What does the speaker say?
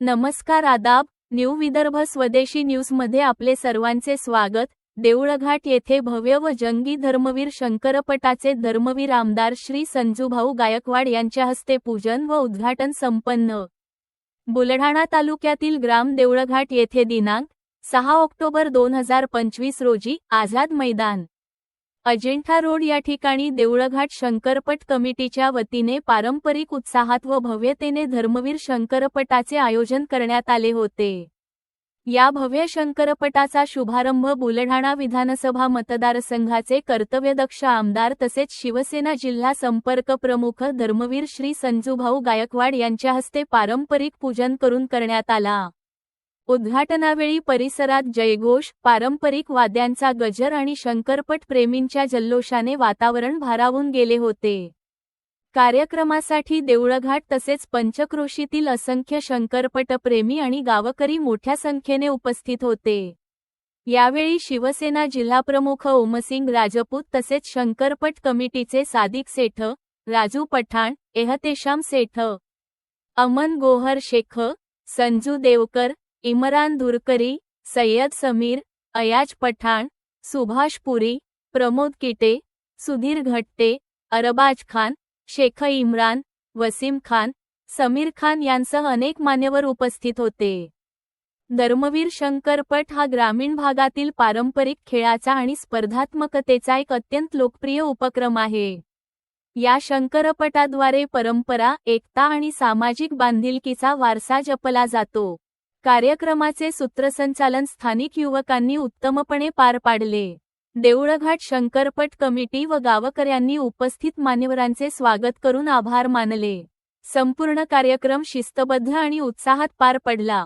नमस्कार आदाब न्यू विदर्भ स्वदेशी न्यूजमध्ये आपले सर्वांचे स्वागत. देऊळघाट येथे भव्य व जंगी धर्मवीर शंकरपटाचे धर्मवीर आमदार श्री संजूभाऊ गायकवाड यांच्या हस्ते पूजन व उद्घाटन संपन्न. बुलढाणा तालुक्यातील ग्राम देऊळघाट येथे दिनांक सहा ऑक्टोबर दोन हजार पंचवीस रोजी आझाद मैदान. अजिंठा रोड या ठिकाणी देऊळघाट शंकरपट कमिटीच्या वतीने पारंपरिक उत्साहात व भव्यतेने धर्मवीर शंकरपटाचे आयोजन करण्यात आले होते. या भव्य शंकरपटाचा शुभारंभ बुलढाणा विधानसभा मतदारसंघाचे कर्तव्यदक्ष आमदार तसेच शिवसेना जिल्हा संपर्क प्रमुख धर्मवीर श्री संजूभाऊ गायकवाड यांच्या हस्ते पारंपरिक पूजन करून करण्यात आला. उद्घाटनावेळी परिसरात जयघोष पारंपरिक वाद्यांचा गजर आणि शंकरपट प्रेमींच्या जल्लोषाने वातावरण भारावून गेले होते. कार्यक्रमासाठी देऊळघाट तसेच पंचक्रोशीतील असंख्य शंकरपट प्रेमी आणि गावकरी मोठ्या संख्येने उपस्थित होते. यावेळी शिवसेना जिल्हाप्रमुख ओमसिंग राजपूत तसेच शंकरपट कमिटीचे सादिक सेठ राजू पठाण एहतेशाम सेठ अमन गोहर शेख संजू देवकर इमरान धुरकरी सय्यद समीर अयाज पठाण सुभाष पुरी प्रमोद किटे सुधीर घट्टे अरबाज खान शेख इम्रान वसीम खान समीर खान यांसह अनेक मान्यवर उपस्थित होते. धर्मवीर शंकरपट हा ग्रामीण भागातील पारंपरिक खेळाचा आणि स्पर्धात्मकतेचा एक अत्यंत लोकप्रिय उपक्रम आहे. या शंकरपटाद्वारे परंपरा एकता आणि सामाजिक बांधिलकीचा वारसा जपला जातो. कार्यक्रमाचे सूत्रसंचालन स्थानिक युवकांनी उत्तमपणे पार पाडले. देऊळघाट शंकरपट कमिटी व गावकऱ्यांनी उपस्थित मान्यवरांचे स्वागत करून आभार मानले. संपूर्ण कार्यक्रम शिस्तबद्ध आणि उत्साहात पार पडला.